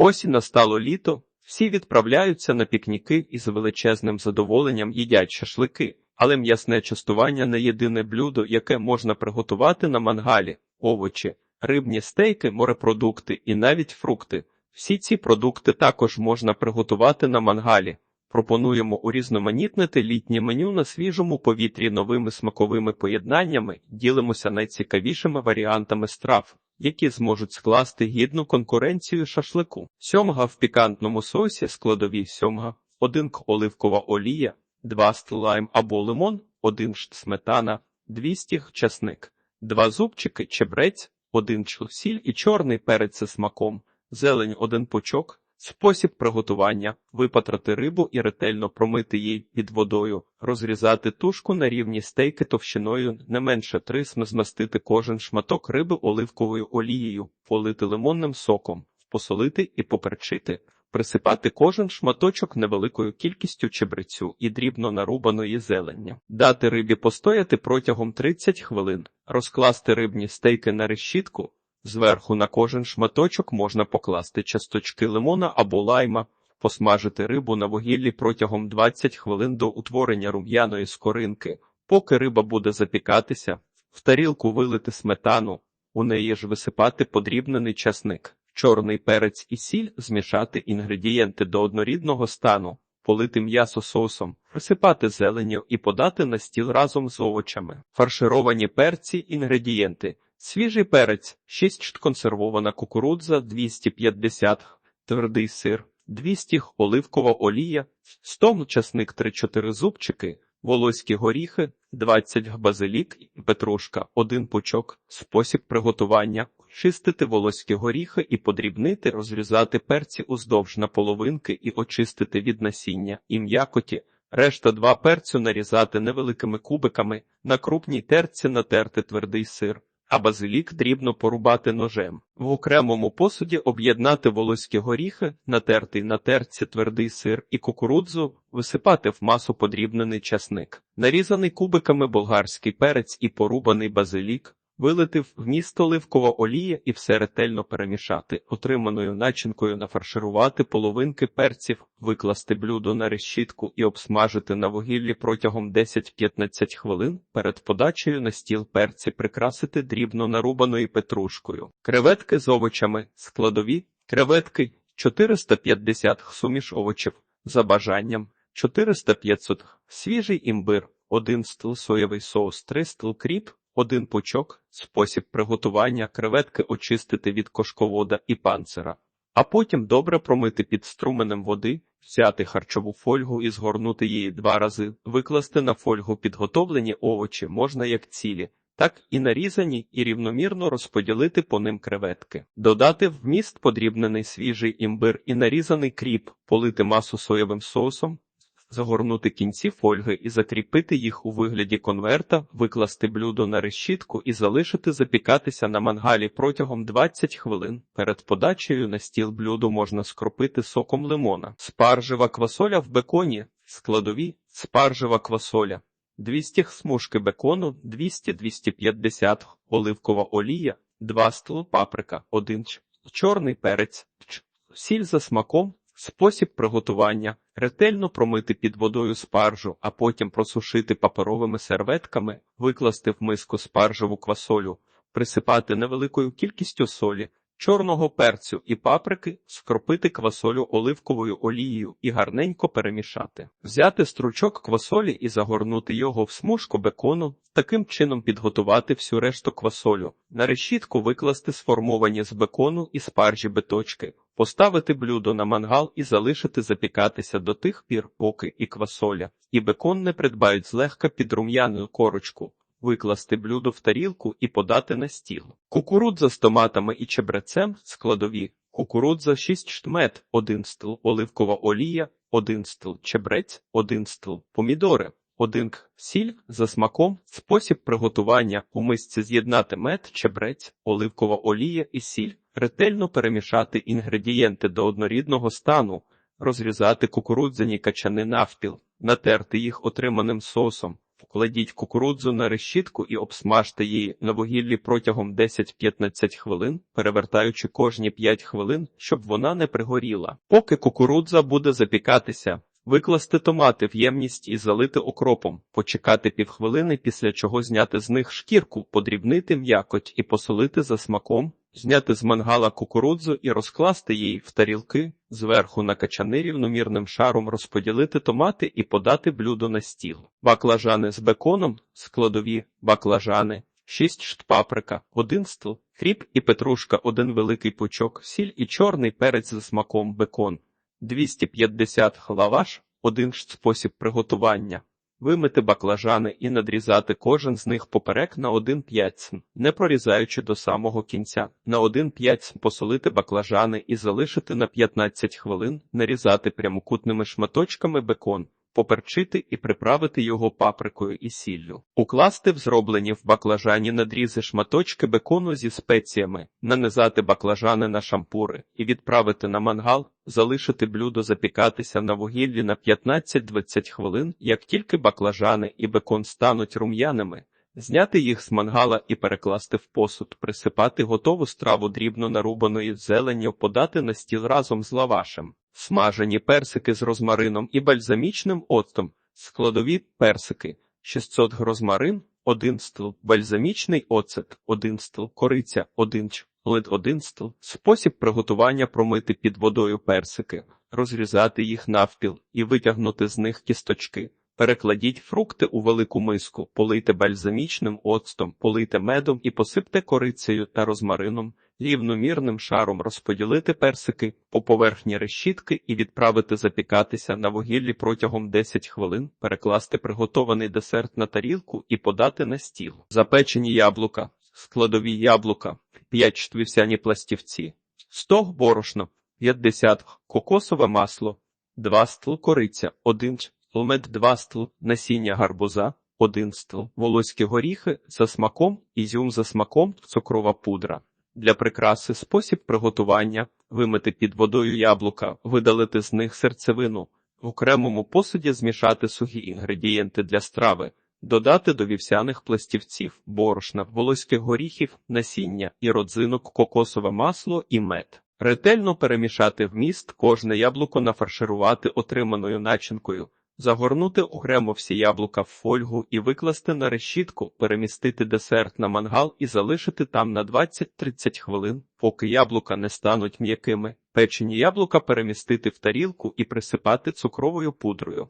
Ось і настало літо, всі відправляються на пікніки і з величезним задоволенням їдять шашлики, але м'ясне частування не єдине блюдо, яке можна приготувати на мангалі, овочі, рибні стейки, морепродукти і навіть фрукти. Всі ці продукти також можна приготувати на мангалі. Пропонуємо урізноманітнити літнє меню на свіжому повітрі новими смаковими поєднаннями, ділимося найцікавішими варіантами страв, які зможуть скласти гідну конкуренцію шашлику. Сьомга в пікантному соусі складові сьомга, 1 к оливкова олія, 2 ст лайм або лимон, 1 шт сметана, 200 г часник, 2 зубчики чебрець, 1 чл сіль і чорний перець зі смаком, зелень 1 пучок, Спосіб приготування випатрати рибу і ретельно промити її під водою, розрізати тушку на рівні стейки товщиною не менше 3 см, змастити кожен шматок риби оливковою олією, полити лимонним соком, посолити і поперчити, присипати кожен шматочок невеликою кількістю чебрецю і дрібно нарубаної зелення, дати рибі постояти протягом 30 хвилин, розкласти рибні стейки на решітку. Зверху на кожен шматочок можна покласти часточки лимона або лайма, посмажити рибу на вугіллі протягом 20 хвилин до утворення рум'яної скоринки. Поки риба буде запікатися, в тарілку вилити сметану, у неї ж висипати подрібнений часник, чорний перець і сіль, змішати інгредієнти до однорідного стану, полити м'ясо соусом, присипати зеленню і подати на стіл разом з овочами. Фаршировані перці інгредієнти. Свіжий перець, 6 шт консервована кукурудза, 250 твердий сир, 200 оливкова олія, 100 часник 3-4 зубчики, волоські горіхи, 20 базилік і петрушка, 1 пучок. Спосіб приготування чистити волоські горіхи і подрібнити, розрізати перці уздовж на половинки і очистити від насіння і м'якоті. Решта два перцю нарізати невеликими кубиками, на крупній терці натерти твердий сир а базилік дрібно порубати ножем. В окремому посуді об'єднати волоські горіхи, натертий на терці твердий сир і кукурудзу, висипати в масу подрібнений часник, нарізаний кубиками болгарський перець і порубаний базилік, вилити в вміст оливкова олія і все ретельно перемішати, отриманою начинкою нафарширувати половинки перців, викласти блюдо на решітку і обсмажити на вугіллі протягом 10-15 хвилин. Перед подачею на стіл перці прикрасити дрібно нарубаною петрушкою, креветки з овочами, складові, креветки 450 суміш овочів за бажанням. 400-500 свіжий імбир, 1 стл соєвий соус, 3 стл кріп, один пучок, спосіб приготування креветки очистити від кошковода і панцира, а потім добре промити під струменем води, взяти харчову фольгу і згорнути її два рази, викласти на фольгу підготовлені овочі можна як цілі, так і нарізані, і рівномірно розподілити по ним креветки, додати в міст подрібнений свіжий імбир і нарізаний кріп, полити масу соєвим соусом, загорнути кінці фольги і закріпити їх у вигляді конверта, викласти блюдо на решітку і залишити запікатися на мангалі протягом 20 хвилин. Перед подачею на стіл блюдо можна скропити соком лимона. Спаржева квасоля в беконі, складові, спаржева квасоля. 200 смужки бекону, 200-250 оливкова олія, 2 стл паприка, 1 чорний перець, сіль за смаком, Спосіб приготування ретельно промити під водою спаржу, а потім просушити паперовими серветками, викласти в миску спаржеву квасолю, присипати невеликою кількістю солі, чорного перцю і паприки, скропити квасолю оливковою олією і гарненько перемішати, взяти стручок квасолі і загорнути його в смужку бекону, таким чином підготувати всю решту квасолю, на решітку викласти сформовані з бекону і спаржі биточки, поставити блюдо на мангал і залишити запікатися до тих пір, поки і квасоля, і бекон не придбають злегка під рум'яну корочку викласти блюдо в тарілку і подати на стіл. Кукурудза з томатами і чебрецем складові. Кукурудза 6 штмет, 1 стл, оливкова олія, 1 стл, чебрець, 1 стл, помідори, 1 сіль за смаком, спосіб приготування. У мисці з'єднати мед, чебрець, оливкова олія і сіль, ретельно перемішати інгредієнти до однорідного стану, розрізати кукурудзяні качани навпіл, натерти їх отриманим соусом, Покладіть кукурудзу на решітку і обсмажте її на вугіллі протягом 10-15 хвилин, перевертаючи кожні 5 хвилин, щоб вона не пригоріла. Поки кукурудза буде запікатися, викласти томати в ємність і залити окропом, почекати півхвилини, після чого зняти з них шкірку, подрібнити м'якоть і посолити за смаком. Зняти з мангала кукурудзу і розкласти її в тарілки, зверху на качани рівномірним шаром розподілити томати і подати блюдо на стіл. Баклажани з беконом, складові баклажани, 6 шт паприка, 1 стл, хріб і петрушка, 1 великий пучок, сіль і чорний перець за смаком бекон, 250 лаваш, 1 шт спосіб приготування. Вимити баклажани і надрізати кожен з них поперек на 1 п'ять, не прорізаючи до самого кінця. На 1 п'ять посолити баклажани і залишити на 15 хвилин, нарізати прямокутними шматочками бекон, поперчити і приправити його паприкою і сіллю. Укласти в зроблені в баклажані надрізи шматочки бекону зі спеціями, нанизати баклажани на шампури і відправити на мангал, залишити блюдо запікатися на вугіллі на 15-20 хвилин, як тільки баклажани і бекон стануть рум'яними, зняти їх з мангала і перекласти в посуд, присипати готову страву дрібно нарубаної зеленню, подати на стіл разом з лавашем. Смажені персики з розмарином і бальзамічним оцтом, складові персики, 600 г розмарин, 1 стл, бальзамічний оцет, 1 стл, кориця, 1 ч, лед 1 стл. Спосіб приготування промити під водою персики, розрізати їх навпіл і витягнути з них кісточки. Перекладіть фрукти у велику миску, полийте бальзамічним оцтом, полийте медом і посипте корицею та розмарином. Рівномірним шаром розподілити персики по поверхні решітки і відправити запікатися на вугіллі протягом 10 хвилин, перекласти приготований десерт на тарілку і подати на стіл. Запечені яблука, складові яблука, 5 штвівсяні пластівці, 100 борошно, 50 кокосове масло, 2 стл кориця, 1 мед 2 стл насіння гарбуза, 1 стл волоські горіхи за смаком, ізюм за смаком, цукрова пудра. Для прикраси спосіб приготування вимити під водою яблука, видалити з них серцевину, в окремому посуді змішати сухі інгредієнти для страви, додати до вівсяних пластівців, борошна, волоських горіхів, насіння і родзинок, кокосове масло і мед. Ретельно перемішати вміст, кожне яблуко нафарширувати отриманою начинкою. Загорнути окремо всі яблука в фольгу і викласти на решітку, перемістити десерт на мангал і залишити там на 20-30 хвилин, поки яблука не стануть м'якими. Печені яблука перемістити в тарілку і присипати цукровою пудрою.